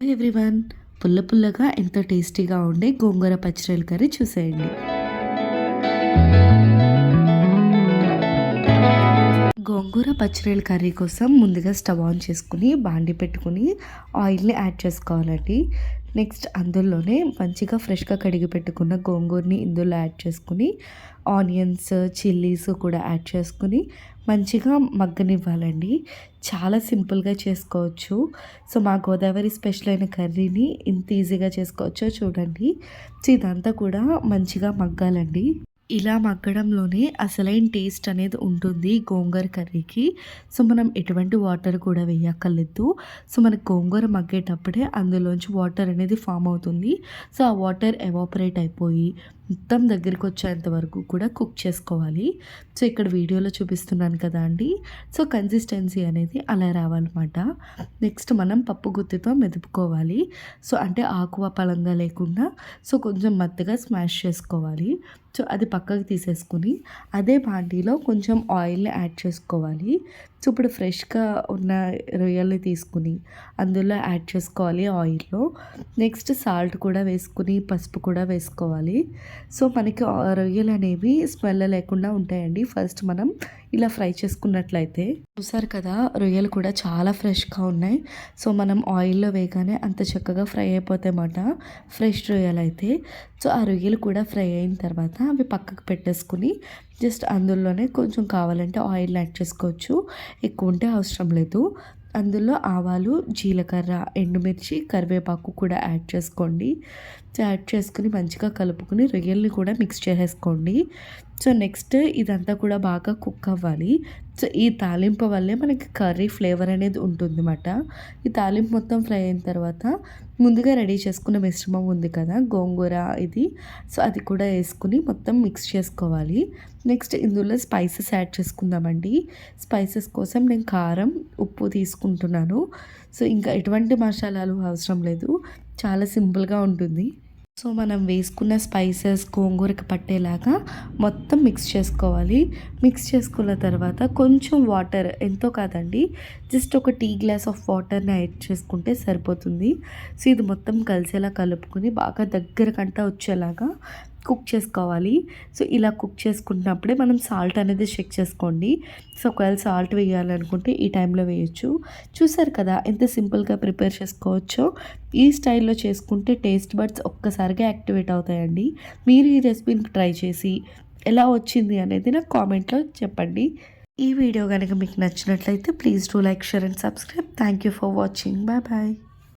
Everyone పుల్ల పుల్లగా ఎంతో టేస్టీగా ఉండే గోంగూర పచ్చిరొయ్యల కర్రీ చూసేయండి. గోంగూర పచ్చిరొయ్యల కర్రీ కోసం ముందుగా స్టవ్ ఆన్ చేసుకుని బాండి పెట్టుకుని ఆయిల్ని యాడ్ చేసుకోవాలండి. నెక్స్ట్ అందులోనే మంచిగా ఫ్రెష్గా కడిగి పెట్టుకున్న గోంగూరని ఇందులో యాడ్ చేసుకుని ఆనియన్స్ చిల్లీస్ కూడా యాడ్ చేసుకుని మంచిగా మగ్గనివ్వాలండి. చాలా సింపుల్గా చేసుకోవచ్చు. సో మా గోదావరి స్పెషల్ అయిన కర్రీని ఇంత ఈజీగా చేసుకోవచ్చో చూడండి. సో ఇదంతా కూడా మంచిగా మగ్గాలండి. ఇలా మగ్గడంలోనే అసలైన టేస్ట్ అనేది ఉంటుంది గోంగూర కర్రీకి. సో మనం ఎటువంటి వాటర్ కూడా వేయక్కర్లేదు. సో మనకి గోంగూర మగ్గేటప్పుడే అందులోంచి వాటర్ అనేది ఫామ్ అవుతుంది. సో ఆ వాటర్ ఎవాపరేట్ అయిపోయి మొత్తం దగ్గరికి వచ్చేంత వరకు కూడా కుక్ చేసుకోవాలి. సో ఇక్కడ వీడియోలో చూపిస్తున్నాను కదా అండి. సో కన్సిస్టెన్సీ అనేది అలా రావాలన్నమాట. నెక్స్ట్ మనం పప్పు గుత్తితో మెదుపుకోవాలి. సో అంటే ఆకువ పలంగా లేకుండా సో కొంచెం మత్తగా స్మాష్ చేసుకోవాలి. సో అది పక్కకు తీసేసుకుని అదే బాండీలో కొంచెం ఆయిల్ని యాడ్ చేసుకోవాలి. సో ఇప్పుడు ఫ్రెష్గా ఉన్న రొయ్యల్ని తీసుకుని అందులో యాడ్ చేసుకోవాలి ఆయిల్లో నెక్స్ట్ సాల్ట్ కూడా వేసుకుని పసుపు కూడా వేసుకోవాలి. సో మనకి రొయ్యలు అనేవి స్మెల్ లేకుండా ఉంటాయండి. ఫస్ట్ మనం ఇలా ఫ్రై చేసుకున్నట్లయితే చూసారు కదా రొయ్యలు కూడా చాలా ఫ్రెష్గా ఉన్నాయి. సో మనం ఆయిల్లో వేయగానే అంత చక్కగా ఫ్రై అయిపోతాయి అన్నమాట ఫ్రెష్ రొయ్యలు అయితే. సో ఆ రొయ్యలు కూడా ఫ్రై అయిన తర్వాత అవి పక్కకు పెట్టేసుకుని జస్ట్ అందులోనే కొంచెం కావాలంటే ఆయిల్ యాడ్ చేసుకోవచ్చు. ఎక్కువ ఉంటే అవసరం లేదు. అందులో ఆవాలు జీలకర్ర ఎండుమిర్చి కరివేపాకు కూడా యాడ్ చేసుకోండి. యాడ్ చేసుకుని మంచిగా కలుపుకుని రొయ్యల్ని కూడా మిక్స్ చేసేసుకోండి. సో నెక్స్ట్ ఇదంతా కూడా బాగా కుక్ అవ్వాలి. సో ఈ తాలింపు వల్లే మనకి కర్రీ ఫ్లేవర్ అనేది ఉంటుంది అన్నమాట ఈ తాలింపు మొత్తం ఫ్రై అయిన తర్వాత ముందుగా రెడీ చేసుకున్న మిశ్రమం ఉంది కదా గోంగూర ఇది. సో అది కూడా వేసుకుని మొత్తం మిక్స్ చేసుకోవాలి. నెక్స్ట్ ఇందులో స్పైసెస్ యాడ్ చేసుకుందామండి. స్పైసెస్ కోసం నేను కారం ఉప్పు తీసుకుంటున్నాను సో ఇంకా ఎటువంటి మసాలాలు అవసరం లేదు. చాలా సింపుల్గా ఉంటుంది. సో మనం వేసుకున్న స్పైసెస్ గోంగూరకి పట్టేలాగా మొత్తం మిక్స్ చేసుకోవాలి. మిక్స్ చేసుకున్న తర్వాత కొంచెం వాటర్ ఎంతో కాదండి జస్ట్ ఒక టీ గ్లాస్ ఆఫ్ వాటర్ని యాడ్ చేసుకుంటే సరిపోతుంది. సో ఇది మొత్తం కలిసేలా కలుపుకొని బాగా దగ్గరకంటా వచ్చేలాగా కుక్ చేసుకోవాలి. సో ఇలా కుక్ చేసుకున్నప్పుడే మనం సాల్ట్ అనేది చెక్ చేసుకోండి. సో ఒకవేళ సాల్ట్ వేయాలనుకుంటే ఈ టైంలో వేయచ్చు. చూసారు కదా ఎంత సింపుల్గా ప్రిపేర్ చేసుకోవచ్చో. ఈ స్టైల్లో చేసుకుంటే టేస్ట్ బడ్స్ ఒక్కసారిగా యాక్టివేట్ అవుతాయండి. మీరు ఈ రెసిపీని ట్రై చేసి ఎలా వచ్చింది అనేది నాకు కామెంట్లో చెప్పండి. ఈ వీడియో కనుక మీకు నచ్చినట్లయితే please do like share and subscribe. Thank you for watching. Bye bye.